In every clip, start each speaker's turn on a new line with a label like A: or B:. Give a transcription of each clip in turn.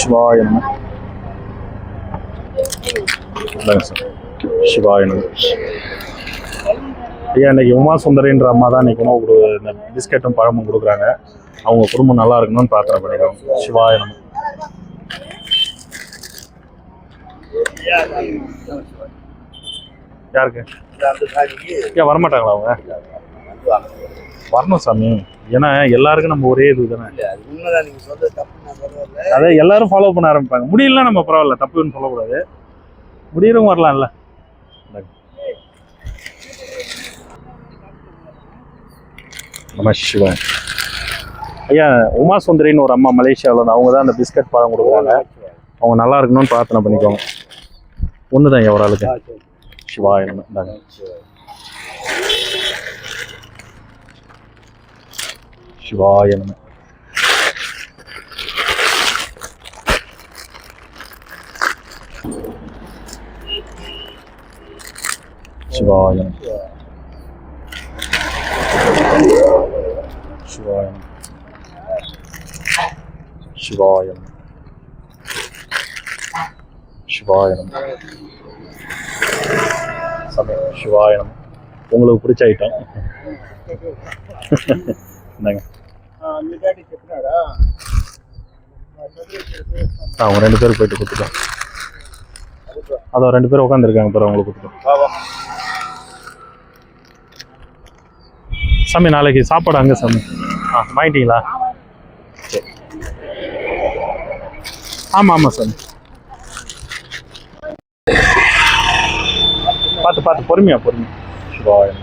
A: சிவாய சிவாயணம் ஐயா இன்னைக்கு உமா சுந்தரின்ற அம்மா தான் இன்னைக்கு உணவு கொடு இந்த பிஸ்கெட்டும் பழமும் கொடுக்குறாங்க. அவங்க குடும்பம் நல்லா இருக்கணும்னு பிரார்த்தனை பண்ணிக்கிறோம். சிவாயணம் யாருக்கு? ஏன் வரமாட்டாங்களா அவங்க? வரணும் சாமி ஏன்னா எல்லாருக்கும் நம்ம ஒரே இது தானே அதை எல்லாரும் ஃபாலோ பண்ண ஆரம்பிப்பாங்க. முடியலன்னா நம்ம பரவாயில்ல தப்புன்னு சொல்லக்கூடாது. முடியறவங்க வரலாம்ல. நம சிவன். ஐயா உமா சுந்தரின்னு ஒரு அம்மா மலேசியாவில் வந்து அவங்க தான் அந்த பிஸ்கட் பழம் கொடுக்குறாங்க. அவங்க நல்லா இருக்கணும்னு பிரார்த்தனை பண்ணிக்கோங்க. ஒன்று தான் ஒரு ஆளுக்கு. நம இந்தாங்க. சிவாய நம. சிவாய நம. சிவாய நம. சிவாய சமயம். சிவாய உங்களுக்கு பிடிச்ச
B: என்னங்க
A: அவங்க ரெண்டு பேரும் போயிட்டு கொடுத்துட்டோம் அதோ ரெண்டு பேரும் உட்காந்துருக்காங்க பாரு அவங்களுக்கு கொடுத்துட்டோம் சாமி நாளைக்கு சாப்பாடு அங்கே சாமி. ஆ வாங்கிட்டீங்களா? சரி. ஆமாம் ஆமாம் சாமி. பார்த்து பார்த்து பொறுமையா பொறுமையா. சிவாயம்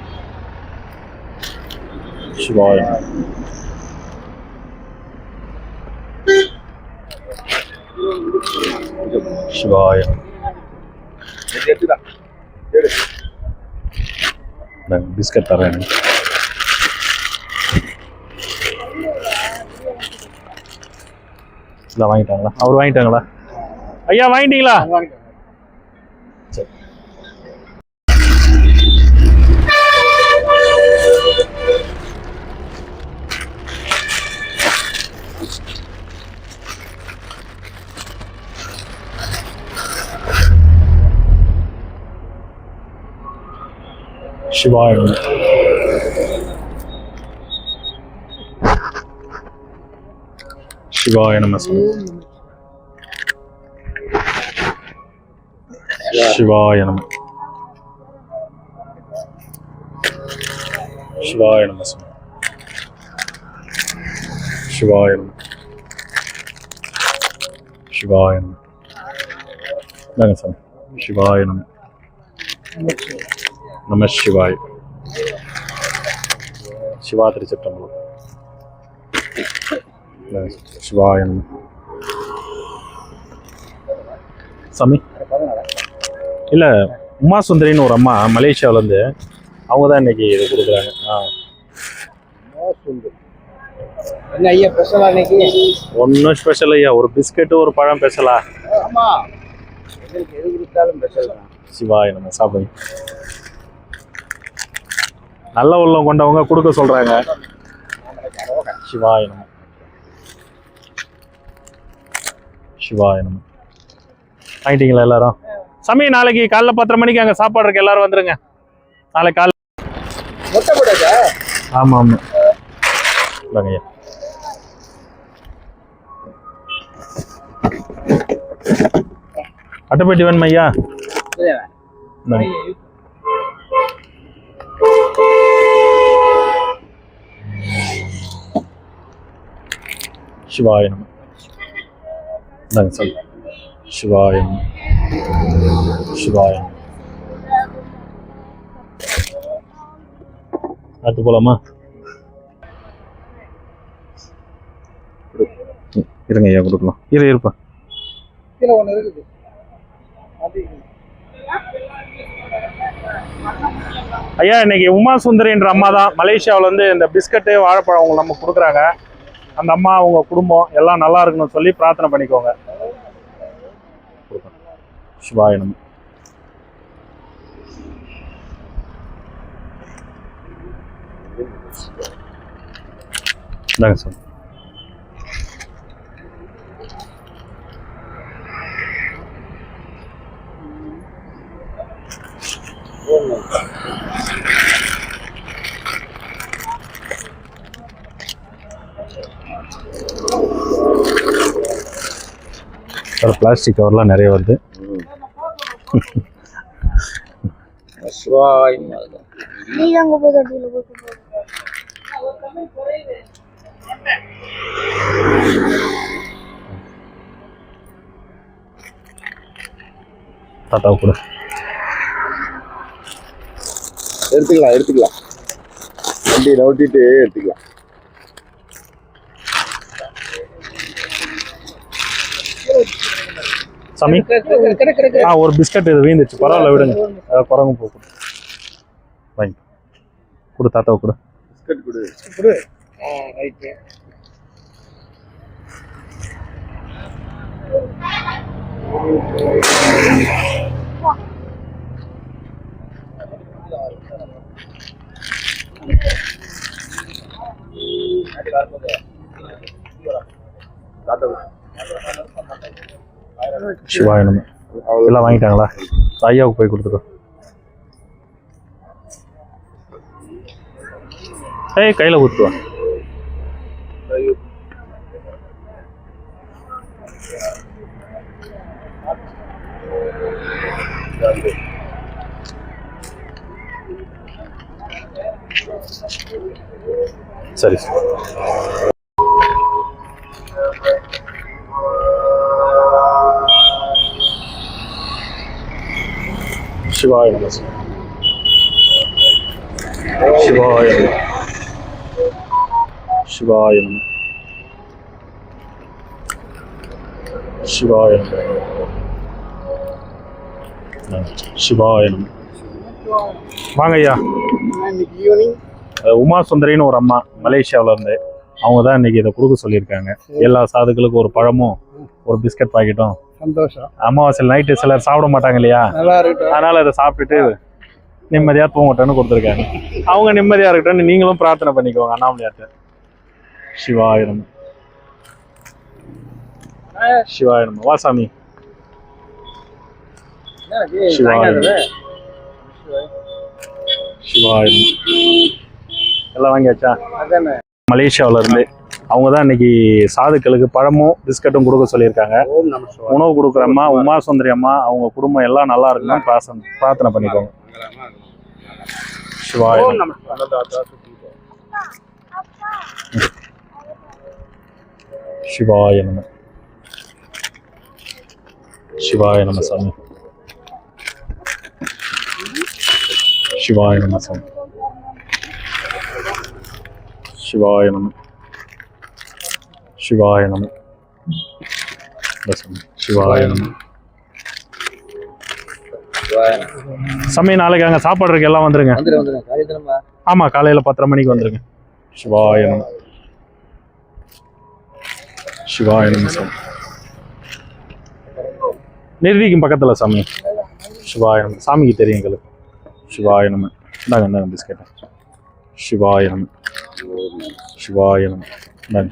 A: சிவாயம் சிவாய பிஸ்கட் தரேன் இல்லை வாங்கிட்டாங்களா அவர் வாங்கிட்டாங்களா ஐயா வாங்கிட்டீங்களா சிவாய நம. சிவாய நம சாமி. சிவாய நம சிவாய நம சாமி. சிவாய நம சிவாய நம இந்தாங்க சாமி சிவாய நம சிவாய். சிவா திருச்சிற்றம்பலம். சிவாய நம. சாமி. இல்லை உமா சுந்தரின்னு ஒரு அம்மா மலேசியாவிலேருந்து அவங்க தான் இன்னைக்கு இது கொடுக்குறாங்க. ஆ. ஒன்றும் ஸ்பெஷல் ஐயா ஒரு பிஸ்கெட்டு ஒரு பழம் ஸ்பெஷலா சிவாய நம்ம சாப்பிடுங்க நல்ல உள்ளம் கொண்டவங்க கொடுக்க சொல்றாங்க. சிவாய நம. சிவாய நம. வாங்கிட்டீங்களா எல்லாரும்? சாமி நாளைக்கு காலைல பத்தரை மணிக்கு அங்கே சாப்பாடு இருக்கு. எல்லாரும் வந்துருங்க. நாளைக்கு காலைல ஆமாம் ஆமாம் இந்தாங்க ஐயா. அட்டைப்பேட்டி வேணுமா ஐயா? சிவாய நம. இந்தாங்க சார் சிவாய நம. சிவாய நம. அடுத்து போலாமா? இருங்க ஐயா கொடுக்கலாம். இரு இருப்பா.
B: கீழே ஒன்று இருக்குது. அது
A: ஐயா இன்னைக்கு உமா சுந்தரின்ற அம்மா தான் மலேசியாவில் வந்து இந்த பிஸ்கட்டு வாழைப்பழம் அவங்க நமக்கு கொடுக்குறாங்க. அந்த அம்மா அவங்க குடும்பம் எல்லாம் நல்லா இருக்கணும்னு சொல்லி பிரார்த்தனை பண்ணிக்கோங்க. சிவாய இந்தாங்க சார். பிளாஸ்டிக் கவர்லாம் நிறைய வருது.
C: நீ
A: தாத்தாவை கூட.
B: எடுத்துக்கலாம் எடுத்துக்கலாம். வண்டி நோட்டிட்டு எடுத்துக்கலாம்.
A: சாமி? ஆ ஒரு பிஸ்கட் இது வீந்துச்சு. பரவாயில்ல விடுங்க. அதான் குரங்கு போ கொடு. வாங்கி கொடு. தாத்தாவை கூட.
B: பிஸ்கட் கொடு.
A: சிவாய நம்ம எல்லாம் வாங்கிட்டாங்களா? ஐயாவுக்கு போய் கொடுத்துக்கோ. ஏய் கையில் ஊற்றுவா சரி. சிவாய நம சிவாய நம சிவாய நம சிவாய நம சிவாய நம வாங்க ஐயா உமா சுந்தரின்னு ஒரு அம்மா மலேசியாவுல இருந்து அவங்க தான் இன்னைக்கு இதை கொடுக்க சொல்லியிருக்காங்க எல்லா சாதுக்களுக்கும் ஒரு பழமும் ஒரு பிஸ்கட் பாக்கெட்டும்
B: சந்தோஷம்.
A: அமாவாசை நைட்டு சிலர் சாப்பிட மாட்டாங்க இல்லையா
B: நல்லா இருக்கட்டும்.
A: அதனால இதை சாப்பிட்டுட்டு நிம்மதியா தூங்கட்டும்னு கொடுத்துருக்காங்க. அவங்க நிம்மதியா இருக்கட்டும்னு நீங்களும் பிரார்த்தனை பண்ணிக்கோங்க அண்ணாமலையார்ட்ட. சிவாயிரம் சிவாயிரம் வா சாமி. சிவாயிரம் சிவாயிரம் எல்லாம் வாங்கியாச்சா? மலேசியாவுல இருந்து அவங்க தான் இன்னைக்கு சாதுக்களுக்கு பழமும் பிஸ்கட்டும் கொடுக்க சொல்லியிருக்காங்க. உணவு கொடுக்குற அம்மா உமா சுந்தரி அம்மா அவங்க குடும்பம் எல்லாம் நல்லா இருக்கணும்னு பிராசம் பிரார்த்தனை பண்ணிக்கோங்க. சிவாய்.
B: சிவாய
A: நம. சிவாய நம சாமி. சிவாய நம சாமி. சிவாய நம. சிவாய நம. சிவாய நம சாமி நாளைக்கு அங்கே சாப்பாடு இருக்கு எல்லாம் வந்துருங்க.
B: வந்துடு வந்துடு காரியத்தினமா
A: ஆமா காலையில பத்தரை மணிக்கு வந்துருங்க. சிவாய நம. சிவாய நம சாமி. நிர்வீகம் பக்கத்துல சாமி. சிவாய நம. சாமிக்கு தெரியும் எங்களுக்கு. சிவாய நம. இந்தாங்க இந்தாங்க பிஸ்கெட் சிவாய நம. சிவாய நம. இந்தாங்க.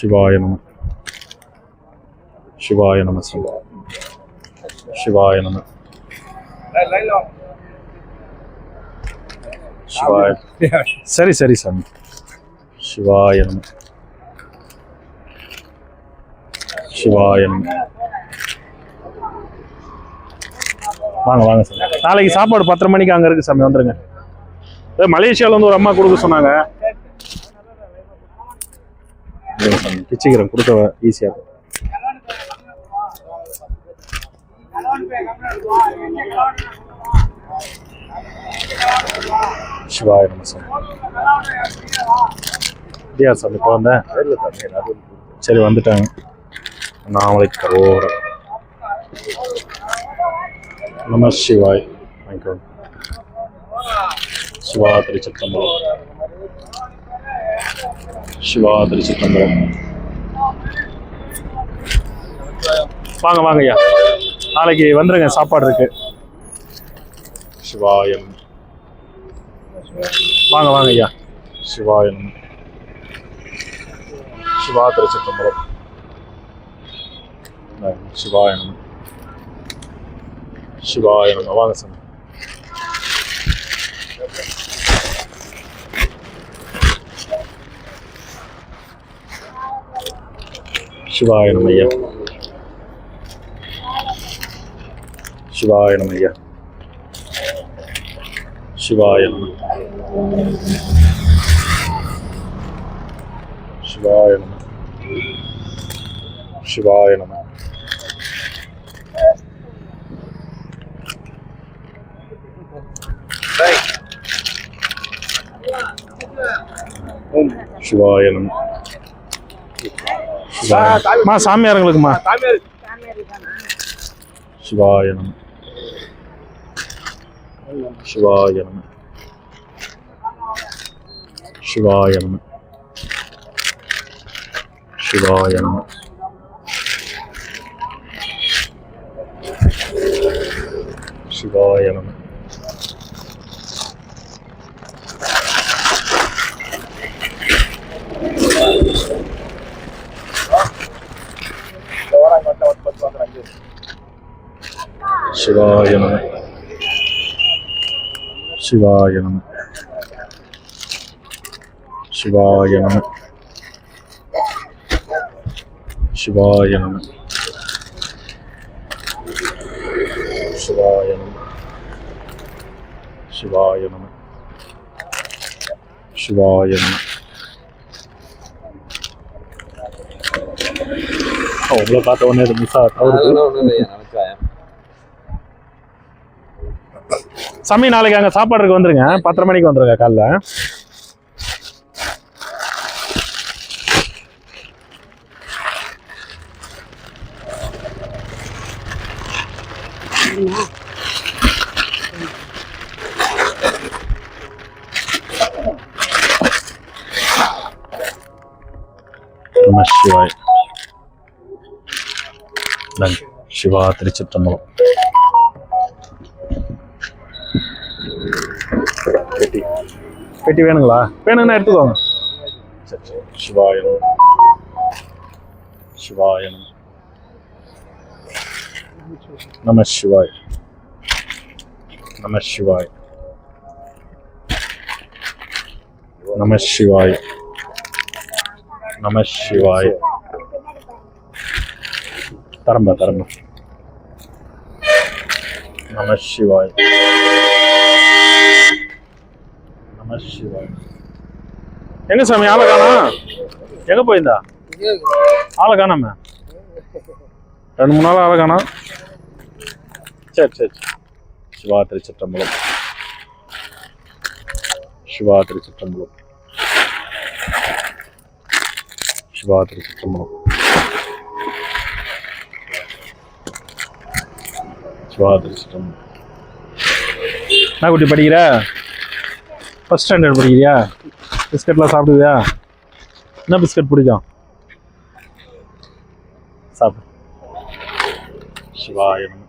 A: சிவாய நம. சிவாய நம சிவாய நம. சிவாய நம. சிவாய சரி சரி சாமி. சிவாய நம. சிவாய நம. வாங்க வாங்க சாமி. நாளைக்கு சாப்பாடு பத்தரை மணிக்கு அங்கே இருக்கு சாமி. வந்துருங்க. மலேசியாவில் மலேசியால ஒரு அம்மா கொடுக்க சொன்னாங்க. வச்சுக்கிறேன் சாமி, ஈஸியாக சிவாய நம சாமி இல்லையா சாமி இப்போ வந்தேன் சரி வந்துட்டாங்க. நாளைக்கு கரோர நம சிவாய். வாங்கிக்கோங்க சிவா திருச்சிற்றம்பலம். சிவா திருச்சிற்றம்பலம். வாங்க வாங்க ஐயா நாளைக்கு வந்துருங்க சாப்பாடு இருக்கு. சிவாயம். வாங்க வாங்க ஐயா சிவாயம். சிவா திருச்சிற்றம்பலம். சிவாய நம சிவாய நம வாங்க சாமி. சிவாய நம ஐயா. శివాయ నమయ్య శివాయ నమ శివాయ నమ శివాయ నమ శివాయ నమ మా சாமியாருங்களுக்குமா சிவாய நம Şivaya Namah. Şivaya Namah. Şivaya Namah. Şivaya Namah. Şivaya Namah. சிவாய நம. சிவாய நம. சிவாய நம. சிவாய நம. சிவாய நம. சிவாய நம. உங்களை பார்த்த உடனே மிஸ் ஆகும் சாமி நாளைக்கு அங்கே சாப்பாடுக்கு வந்துருங்க. பத்தரை மணிக்கு வந்துருங்க காலைல. நம சிவாய். நன்றி சிவா திருச்சிற்றம்பலம். பெட்டி வேணுங்களா? வேணும்னா எடுத்துக்கோங்க. சிவாயனம் சிவாயனம் நம சிவாய். நம சிவாய். நம சிவாய். நம சிவாய். தரம்ப தரம்ப. நம சிவாய். நம சிவாய் எங்க சாமி? ஆளை காணா எங்க போயிருந்தா? ஆளை காணாம? ரெண்டு மூணு நாள் ஆளை காணா சரி சரி சரி. சிவா திருச்சிற்றம்பலம் சிவா திருச்சிற்றம்பலம் சிவா திருச்சிற்றம்பலம் சிவா திருச்சிற்றம்பலம் என்ன குட்டி படிக்கிற? ஃபஸ்ட் ஸ்டாண்டர்ட் படிக்கிறியா? பிஸ்கட்லாம் சாப்பிடுவியா? என்ன பிஸ்கட் பிடிக்கும்? சாப்பிடு. சிவாயம்